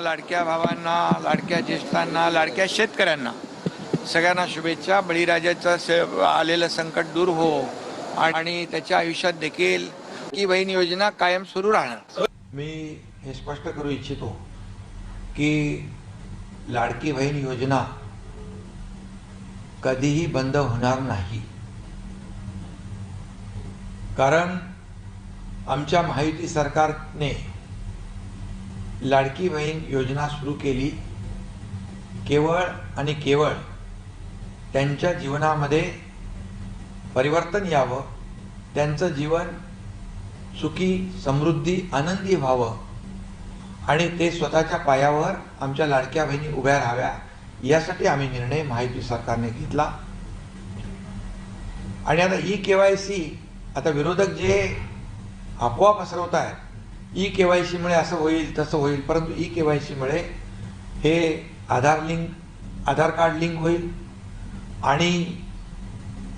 लाडक्या भावांना लाडक्या ज्येष्ठांना लाडक्या शेतकऱ्यांना सगळ्यांना शुभेच्छा. बळीराजाचं आलेलं संकट दूर हो आणि त्याच्या आयुष्यात देखील की बहीण योजना कायम सुरू राहणार. मी हे स्पष्ट करू इच्छितो की लाडकी बहीण योजना कधीही बंद होणार नाही. कारण आमच्या माहिती सरकारने लाडकी बहीण योजना सुरू केली केवळ आणि केवळ त्यांच्या जीवनामध्ये परिवर्तन यावं त्यांचं जीवन सुखी समृद्धी आनंदी व्हावं आणि ते स्वतःच्या पायावर आमच्या लाडक्या बहिणी उभ्या राहाव्या यासाठी आम्ही निर्णय माहिती सरकारने घेतला. आणि आता ई के वाय सी आता विरोधक जे अफवा पसरवत आहेत ई के वाय सीमुळे असं होईल तसं होईल परंतु ई के वाय सीमुळे हे Aadhaar link Aadhaar card link होईल. आणि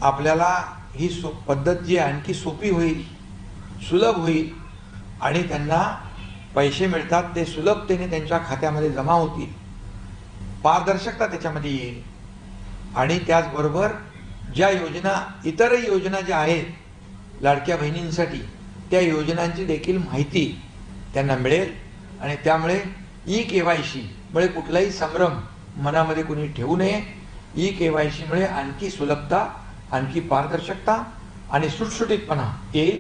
आपल्याला ही सो पद्धत जी आणखी सोपी होईल सुलभ होईल आणि त्यांना पैसे मिळतात ते सुलभतेने त्यांच्या खात्यामध्ये जमा होतील. पारदर्शकता त्याच्यामध्ये येईल. आणि त्याचबरोबर ज्या योजना इतरही योजना ज्या आहेत लाडक्या बहिणींसाठी त्या योजनांची देखील माहिती त्यांना मिळेल. आणि त्यामुळे ई के वाय सीमुळे कुठलाही संभ्रम मनामध्ये कुणी ठेवू नये. ई के वाय सीमुळे आणखी सुलभता आणखी पारदर्शकता आणि सुटसुटीतपणा येईल